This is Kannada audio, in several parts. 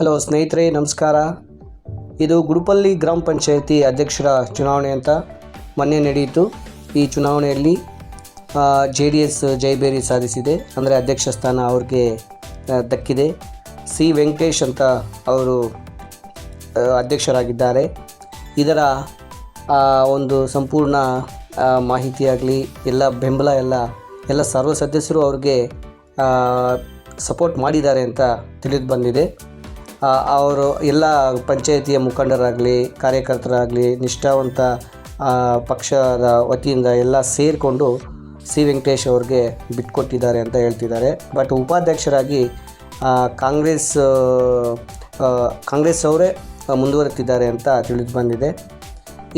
ಹಲೋ ಸ್ನೇಹಿತರೆ, ನಮಸ್ಕಾರ. ಇದು ಗುಡುಪಲ್ಲಿ ಗ್ರಾಮ ಪಂಚಾಯತಿ ಅಧ್ಯಕ್ಷರ ಚುನಾವಣೆ ಅಂತ ಮೊನ್ನೆ ನಡೆಯಿತು. ಈ ಚುನಾವಣೆಯಲ್ಲಿ ಜೆ ಡಿ ಎಸ್ ಜೈಬೇರಿ ಸಾಧಿಸಿದೆ. ಅಂದರೆ ಅಧ್ಯಕ್ಷ ಸ್ಥಾನ ಅವ್ರಿಗೆ ದಕ್ಕಿದೆ. ಸಿ ವೆಂಕಟೇಶ್ ಅಂತ ಅವರು ಅಧ್ಯಕ್ಷರಾಗಿದ್ದಾರೆ. ಇದರ ಒಂದು ಸಂಪೂರ್ಣ ಮಾಹಿತಿಯಾಗಲಿ, ಎಲ್ಲ ಬೆಂಬಲ, ಎಲ್ಲ ಎಲ್ಲ ಸರ್ವ ಸದಸ್ಯರು ಅವ್ರಿಗೆ ಸಪೋರ್ಟ್ ಮಾಡಿದ್ದಾರೆ ಅಂತ ತಿಳಿದು ಬಂದಿದೆ. ಅವರು ಎಲ್ಲ ಪಂಚಾಯಿತಿಯ ಮುಖಂಡರಾಗಲಿ, ಕಾರ್ಯಕರ್ತರಾಗಲಿ, ನಿಷ್ಠಾವಂತ ಪಕ್ಷದ ವತಿಯಿಂದ ಎಲ್ಲ ಸೇರಿಕೊಂಡು ಸಿ ವೆಂಕಟೇಶ್ ಅವ್ರಿಗೆ ಬಿಟ್ಕೊಟ್ಟಿದ್ದಾರೆ ಅಂತ ಹೇಳ್ತಿದ್ದಾರೆ. ಬಟ್ ಉಪಾಧ್ಯಕ್ಷರಾಗಿ ಕಾಂಗ್ರೆಸ್ ಕಾಂಗ್ರೆಸ್ ಅವರೇ ಮುಂದುವರೆತಿದ್ದಾರೆ ಅಂತ ತಿಳಿದು ಬಂದಿದೆ.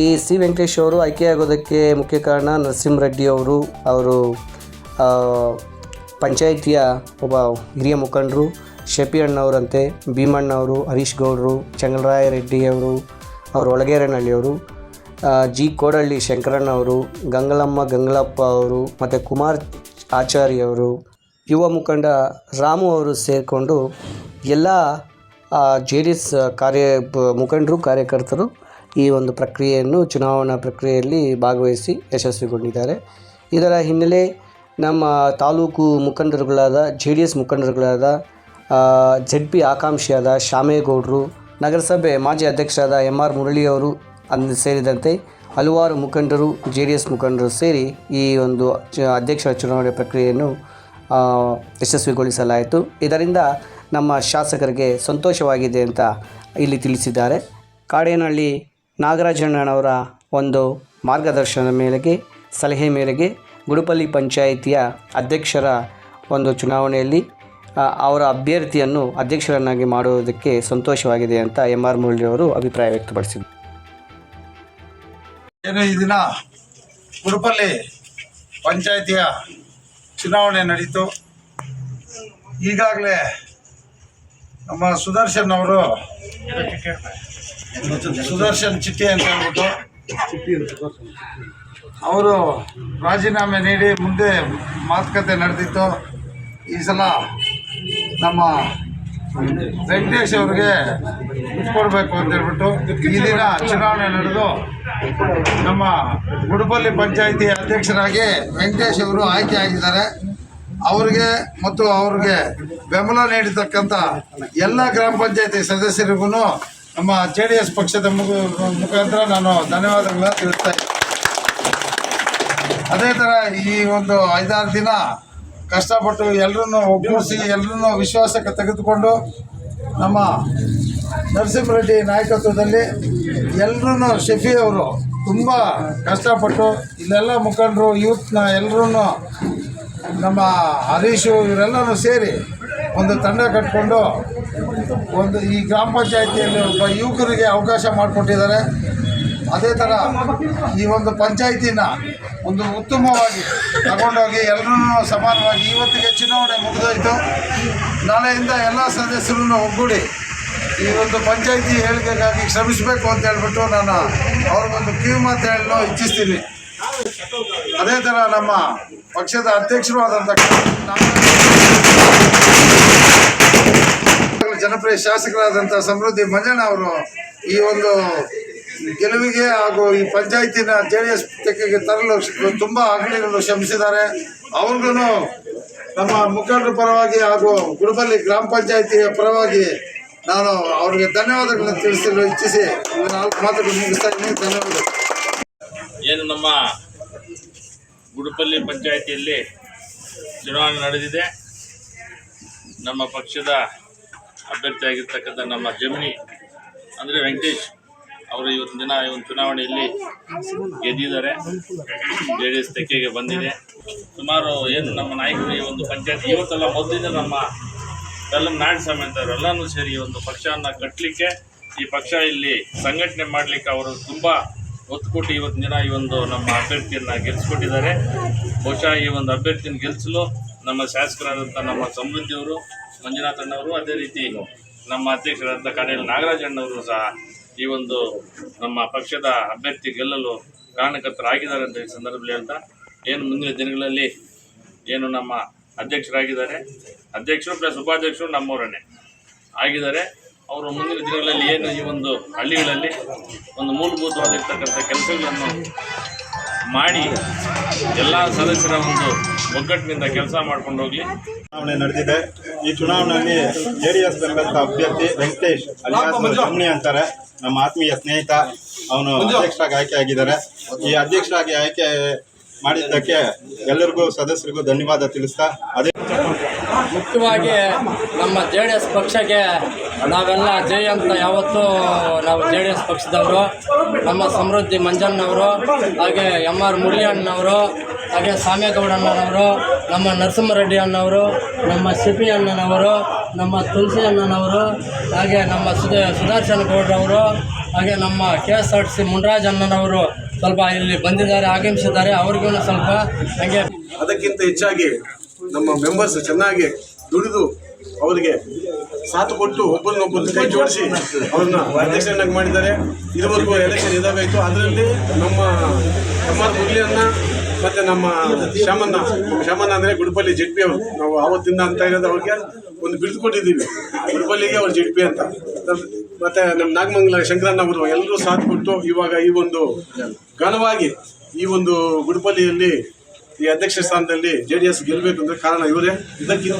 ಈ ಸಿ ವೆಂಕಟೇಶ್ ಅವರು ಆಯ್ಕೆಯಾಗೋದಕ್ಕೆ ಮುಖ್ಯ ಕಾರಣ ನರಸಿಂಹರೆಡ್ಡಿ ಅವರು ಅವರು ಪಂಚಾಯಿತಿಯ ಒಬ್ಬ ಹಿರಿಯ ಮುಖಂಡರು ಶೆಪಿಯಣ್ಣವರಂತೆ ಭೀಮಣ್ಣವರು ಹರೀಶ್ ಗೌಡರು ಚಂಗಲರಾಯ ರೆಡ್ಡಿಯವರು ಅವರು ಒಳಗೇರನಹಳ್ಳಿಯವರು ಜಿ. ಕೋಡಳ್ಳಿ ಶಂಕರಣ್ಣವರು, ಗಂಗಲಮ್ಮ ಗಂಗಲಪ್ಪ ಅವರು, ಮತ್ತು ಕುಮಾರ್ ಆಚಾರ್ಯವರು, ಯುವ ಮುಖಂಡ ರಾಮು ಅವರು ಸೇರಿಕೊಂಡು ಎಲ್ಲ ಜೆ ಡಿ ಎಸ್ ಕಾರ್ಯ ಮುಖಂಡರು, ಕಾರ್ಯಕರ್ತರು ಈ ಒಂದು ಪ್ರಕ್ರಿಯೆಯನ್ನು, ಚುನಾವಣಾ ಪ್ರಕ್ರಿಯೆಯಲ್ಲಿ ಭಾಗವಹಿಸಿ ಯಶಸ್ವಿಗೊಂಡಿದ್ದಾರೆ. ಇದರ ಹಿನ್ನೆಲೆ ನಮ್ಮ ತಾಲೂಕು ಮುಖಂಡರುಗಳಾದ ಜೆ ಡಿ ಎಸ್ ಮುಖಂಡರುಗಳಾದ ಜೆಡ್ ಪಿ ಆಕಾಂಕ್ಷಿಯಾದ ಶ್ಯಾಮೇಗೌಡರು ನಗರಸಭೆ ಮಾಜಿ ಅಧ್ಯಕ್ಷರಾದ ಎಂ ಆರ್ ಮುರಳಿಯವರು ಅಂದು ಸೇರಿದಂತೆ ಹಲವಾರು ಮುಖಂಡರು, ಜೆ ಡಿ ಎಸ್ ಮುಖಂಡರು ಸೇರಿ ಈ ಒಂದು ಅಧ್ಯಕ್ಷರ ಚುನಾವಣೆ ಪ್ರಕ್ರಿಯೆಯನ್ನು ಯಶಸ್ವಿಗೊಳಿಸಲಾಯಿತು. ಇದರಿಂದ ನಮ್ಮ ಶಾಸಕರಿಗೆ ಸಂತೋಷವಾಗಿದೆ ಅಂತ ಇಲ್ಲಿ ತಿಳಿಸಿದ್ದಾರೆ. ಕಾಡೇನಹಳ್ಳಿ ನಾಗರಾಜಣ್ಣನವರ ಒಂದು ಮಾರ್ಗದರ್ಶನದ ಮೇರೆಗೆ, ಸಲಹೆ ಮೇರೆಗೆ ಗುಡುಪಲ್ಲಿ ಪಂಚಾಯಿತಿಯ ಅಧ್ಯಕ್ಷರ ಒಂದು ಚುನಾವಣೆಯಲ್ಲಿ ಅವರ ಅಭ್ಯರ್ಥಿಯನ್ನು ಅಧ್ಯಕ್ಷರನ್ನಾಗಿ ಮಾಡುವುದಕ್ಕೆ ಸಂತೋಷವಾಗಿದೆ ಅಂತ ಎಂ ಆರ್ ಮುರಳಿ ಅವರು ಅಭಿಪ್ರಾಯ ವ್ಯಕ್ತಪಡಿಸಿದರು ಏನು ಈ ದಿನ ಗುರುಪಲ್ಲಿ ಪಂಚಾಯಿತಿಯ ಚುನಾವಣೆ ನಡೀತು. ಈಗಾಗಲೇ ನಮ್ಮ ಸುದರ್ಶನ್ ಅವರು ಸುದರ್ಶನ್ ಚಿಟ್ಟಿ ಅಂತ ಹೇಳ್ಬಿಟ್ಟು ಅವರು ರಾಜೀನಾಮೆ ನೀಡಿ ಮುಂದೆ ಮಾತುಕತೆ ನಡೆದಿತ್ತು. ಈ ಸಲ ನಮ್ಮ ವೆಂಕಟೇಶ್ ಅವ್ರಿಗೆ ಬಿಟ್ಕೊಡ್ಬೇಕು ಅಂತ ಹೇಳ್ಬಿಟ್ಟು ಈ ದಿನ ಚುನಾವಣೆ ನಡೆದು ನಮ್ಮ ಗುಡುಪಲ್ಲಿ ಪಂಚಾಯಿತಿ ಅಧ್ಯಕ್ಷರಾಗಿ ವೆಂಕಟೇಶ್ ಅವರು ಆಯ್ಕೆ ಆಗಿದ್ದಾರೆ. ಅವರಿಗೆ ಮತ್ತು ಅವ್ರಿಗೆ ಬೆಂಬಲ ನೀಡಿರ್ತಕ್ಕಂಥ ಎಲ್ಲ ಗ್ರಾಮ ಪಂಚಾಯತಿ ಸದಸ್ಯರಿಗೂ ನಮ್ಮ ಜೆ ಡಿ ಎಸ್ ಪಕ್ಷದ ಮುಖ ಮುಖಾಂತರ ನಾನು ಧನ್ಯವಾದಗಳನ್ನ ತಿಳಿಸ್ತಾ ಇದ್ದೀನಿ. ಅದೇ ಥರ ಈ ಒಂದು ಐದಾರು ದಿನ ಕಷ್ಟಪಟ್ಟು ಎಲ್ಲರನ್ನು ಒಗ್ಗೂಡಿಸಿ ಎಲ್ಲರನ್ನು ವಿಶ್ವಾಸಕ್ಕೆ ತೆಗೆದುಕೊಂಡು ನಮ್ಮ ನರಸಿಂಹರೆಡ್ಡಿ ನಾಯಕತ್ವದಲ್ಲಿ ಎಲ್ಲರೂ ಶಫಿ ಅವರು ತುಂಬ ಕಷ್ಟಪಟ್ಟು, ಇಲ್ಲೆಲ್ಲ ಮುಖಂಡರು, ಯೂತ್ನ ಎಲ್ಲರೂ ನಮ್ಮ ಹರೀಶು ಇವರೆಲ್ಲರೂ ಸೇರಿ ಒಂದು ತಂಡ ಕಟ್ಕೊಂಡು ಒಂದು ಈ ಗ್ರಾಮ ಪಂಚಾಯಿತಿಯಲ್ಲಿ ಒಬ್ಬ ಯುವಕರಿಗೆ ಅವಕಾಶ ಮಾಡಿಕೊಟ್ಟಿದ್ದಾರೆ. ಅದೇ ಥರ ಈ ಒಂದು ಪಂಚಾಯಿತಿನ ಒಂದು ಉತ್ತಮವಾಗಿ ತಗೊಂಡೋಗಿ ಎಲ್ಲರೂ ಸಮಾನವಾಗಿ ಇವತ್ತಿಗೆ ಚುನಾವಣೆ ಮುಗಿದೋಯ್ತು. ನಾಳೆಯಿಂದ ಎಲ್ಲ ಸದಸ್ಯರನ್ನು ಒಗ್ಗೂಡಿ ಈ ಒಂದು ಪಂಚಾಯಿತಿ ಹೇಳಿಕೆಗಾಗಿ ಶ್ರಮಿಸಬೇಕು ಅಂತ ಹೇಳ್ಬಿಟ್ಟು ನಾನು ಅವ್ರಿಗೊಂದು ಕಿವಿ ಮಾತು ಹೇಳಲು ಇಚ್ಛಿಸ್ತೀನಿ. ಅದೇ ಥರ ನಮ್ಮ ಪಕ್ಷದ ಅಧ್ಯಕ್ಷರು ಆದಂಥ ಜನಪ್ರಿಯ ಶಾಸಕರಾದಂಥ ಸಮೃದ್ಧಿ ಮಂಜಣ್ಣ ಅವರು ಈ ಒಂದು ಗೆಲುವಿಗೆ ಹಾಗೂ ಈ ಪಂಚಾಯಿತಿನ ಜೆ ಡಿ ಎಸ್ ತೆಕ್ಕೆಗೆ ತರಲು ತುಂಬ ಅಗಲಿಗಳು ಶ್ರಮಿಸಿದ್ದಾರೆ. ಅವ್ರಿಗೂ ನಮ್ಮ ಮುಖಂಡರ ಪರವಾಗಿ ಹಾಗೂ ಗುಡಬಲ್ಲಿ ಗ್ರಾಮ ಪಂಚಾಯತಿಯ ಪರವಾಗಿ ನಾನು ಅವರಿಗೆ ಧನ್ಯವಾದಗಳನ್ನು ತಿಳಿಸಲು ಇಚ್ಛಿಸಿ ನಾಲ್ಕು ಮಾತುಗಳು ಮುಗಿಸ್ತಾ ಇದ್ದೀನಿ. ಧನ್ಯವಾದಗಳು. ಏನು ನಮ್ಮ ಗುಡಪಲ್ಲಿ ಪಂಚಾಯಿತಿಯಲ್ಲಿ ಚುನಾವಣೆ ನಡೆದಿದೆ. ನಮ್ಮ ಪಕ್ಷದ ಅಭ್ಯರ್ಥಿಯಾಗಿರ್ತಕ್ಕಂಥ ನಮ್ಮ ಜಮಿನಿ ಅಂದರೆ ವೆಂಕಟೇಶ್ ಅವರು ಇವತ್ತಿನ ದಿನ ಇವತ್ತು ಚುನಾವಣೆಯಲ್ಲಿ ಗೆದ್ದಿದ್ದಾರೆ. ಜೆ ಡಿ ಎಸ್ ತೆಕ್ಕೆಗೆ ಬಂದಿದೆ. ಸುಮಾರು ಏನು ನಮ್ಮ ನಾಯಕರು ಈ ಒಂದು ಪಂಚಾಯತ್ ಇವತ್ತೆಲ್ಲ ಮೊದಲಿಂದ ನಮ್ಮ ಬೆಲ್ಲಂ ಸ್ವಾಮಿ ಅಂತಾರೆ ಎಲ್ಲನೂ ಸೇರಿ ಒಂದು ಪಕ್ಷವನ್ನು ಕಟ್ಟಲಿಕ್ಕೆ ಈ ಪಕ್ಷ ಇಲ್ಲಿ ಸಂಘಟನೆ ಮಾಡಲಿಕ್ಕೆ ಅವರು ತುಂಬ ಒತ್ತು ಕೊಟ್ಟು ಇವತ್ತಿನ ದಿನ ಈ ಒಂದು ನಮ್ಮ ಅಭ್ಯರ್ಥಿಯನ್ನು ಗೆಲ್ಲಿಸ್ಕೊಟ್ಟಿದ್ದಾರೆ ಬಹುಶಃ ಈ ಒಂದು ಅಭ್ಯರ್ಥಿನ ಗೆಲ್ಲಿಸಲು ನಮ್ಮ ಶಾಸಕರಾದಂಥ ನಮ್ಮ ಸಮೃದ್ಧಿಯವರು ಮಂಜುನಾಥಣ್ಣವರು, ಅದೇ ರೀತಿ ನಮ್ಮ ಅಧ್ಯಕ್ಷರಾದಂಥ ಕಾಡೇಲಿ ನಾಗರಾಜಣ್ಣವರು ಸಹ ಈ ಒಂದು ನಮ್ಮ ಪಕ್ಷದ ಅಭ್ಯರ್ಥಿ ಗೆಲ್ಲಲು ಕಾರಣಕರ್ತರಾಗಿದ್ದಾರೆ ಅಂತ ಈ ಸಂದರ್ಭದಲ್ಲಿ ಹೇಳ್ತಾ, ಏನು ಮುಂದಿನ ದಿನಗಳಲ್ಲಿ ಏನು ನಮ್ಮ ಅಧ್ಯಕ್ಷರಾಗಿದ್ದಾರೆ, ಅಧ್ಯಕ್ಷರು ಪ್ಲಸ್ ಉಪಾಧ್ಯಕ್ಷರು ನಮ್ಮವರನ್ನೇ ಆಗಿದ್ದಾರೆ. ಅವರು ಮುಂದಿನ ದಿನಗಳಲ್ಲಿ ಏನು ಈ ಒಂದು ಹಳ್ಳಿಗಳಲ್ಲಿ ಒಂದು ಮೂಲಭೂತವಾಗಿರ್ತಕ್ಕಂಥ ಕೆಲಸಗಳನ್ನು ಮಾಡಿ ಎಲ್ಲ ಸದಸ್ಯರ ಒಂದು ಒಗ್ಗಟ್ಟಿನಿಂದ ಕೆಲಸ ಮಾಡ್ಕೊಂಡು ಹೋಗಲಿ. ಚುನಾವಣೆ ನಡೆದಿದೆ. ಈ ಚುನಾವಣೆಯಲ್ಲಿ ಜೆ ಡಿ ಎಸ್ ಬೆಂಬಲಿತ ಅಭ್ಯರ್ಥಿ ವೆಂಕಟೇಶ್ ಜಮ್ನಿ ಅಂತಾರೆ. ನಮ್ಮ ಆತ್ಮೀಯ ಸ್ನೇಹಿತ ಅವನು ಅಧ್ಯಕ್ಷರಾಗಿ ಆಯ್ಕೆ ಆಗಿದ್ದಾರೆ. ಈ ಅಧ್ಯಕ್ಷರಾಗಿ ಆಯ್ಕೆ ಮಾಡಿದ್ದಕ್ಕೆ ಎಲ್ಲರಿಗೂ ಸದಸ್ಯರಿಗೂ ಧನ್ಯವಾದ ತಿಳಿಸ್ತಾ ಅದೇ ಮುಖ್ಯವಾಗಿ ನಮ್ಮ ಜೆ ಡಿ ಎಸ್ ಪಕ್ಷಕ್ಕೆ ನಾವೆಲ್ಲ ಜೈ ಅಂತ ಯಾವತ್ತೂ ನಾವು ಜೆ ಡಿ ಎಸ್ ಪಕ್ಷದವರು ನಮ್ಮ ಸಮೃದ್ಧಿ ಮಂಜಣ್ಣವರು ಹಾಗೆ ಎಂ ಆರ್ ಮುರಳಿಯಣ್ಣನವರು ಹಾಗೆ ಸಾಮೇಗೌಡಣ್ಣನವರು ನಮ್ಮ ನರಸಿಂಹರೆಡ್ಡಿ ಅಣ್ಣವರು ನಮ್ಮ ಸಿಪಿ ಅಣ್ಣನವರು ನಮ್ಮ ತುಳಸಿ ಅಣ್ಣನವರು ಹಾಗೆ ನಮ್ಮ ಸುಧ, ಸುದರ್ಶನ ಗೌಡ್ರವರು, ಹಾಗೆ ನಮ್ಮ K S R C Munraj ಅಣ್ಣನವರು ಸ್ವಲ್ಪ ಇಲ್ಲಿ ಬಂದಿದ್ದಾರೆ, ಆಗಮಿಸಿದ್ದಾರೆ. ಅವ್ರಿಗೂ ಸ್ವಲ್ಪ ಹಾಗೆ ಅದಕ್ಕಿಂತ ಹೆಚ್ಚಾಗಿ ನಮ್ಮ ಮೆಂಬರ್ಸ್ ಚೆನ್ನಾಗಿ ದುಡಿದು ಅವರಿಗೆ ಸಾಥ್ ಕೊಟ್ಟು ಒಬ್ಬರನ್ನೊಬ್ಬರು ಕೈ ಜೋಡಿಸಿ ಅವ್ರನ್ನ ಅಧ್ಯಕ್ಷರನ್ನಾಗಿ ಮಾಡಿದ್ದಾರೆ. ಇದುವರೆಗೂ ಎಲೆಕ್ಷನ್ ಇದಾಗಬೇಕು ಅದರಲ್ಲಿ ನಮ್ಮ ಎಂ ಆರ್ ಮುರಳಿಯನ್ನ ಮತ್ತು ನಮ್ಮ ಶ್ಯಾಮಣ್ಣ ಶ್ಯಾಮಣ್ಣ ಅಂದರೆ ಗುಡ್ಪಲ್ಲಿ ಜೆಡ್ ಪಿ ಅವರು. ನಾವು ಆವತ್ತಿಂದ ಅಂತ ಇರೋದು ಅವ್ರಿಗೆ ಒಂದು ಬಿಡ್ದು ಕೊಟ್ಟಿದ್ದೀವಿ ಗುಡ್ಪಲ್ಲಿಗೆ ಅವ್ರು ಜೆಡ್ ಪಿ ಅಂತ. ಮತ್ತು ನಮ್ಮ ನಾಗಮಂಗಲ ಶಂಕರಣ್ಣ ಅವರು ಎಲ್ಲರೂ ಸಾಥ್ ಕೊಟ್ಟು ಇವಾಗ ಈ ಒಂದು ಘನವಾಗಿ ಈ ಒಂದು ಗುಡ್ಪಲ್ಲಿಯಲ್ಲಿ ಈ ಅಧ್ಯಕ್ಷ ಸ್ಥಾನದಲ್ಲಿ ಜೆ ಡಿ ಎಸ್ ಗೆಲ್ಲಬೇಕು ಅಂದ್ರೆ ಕಾರಣ ಇವರೇ. ಇದಕ್ಕಿಂತ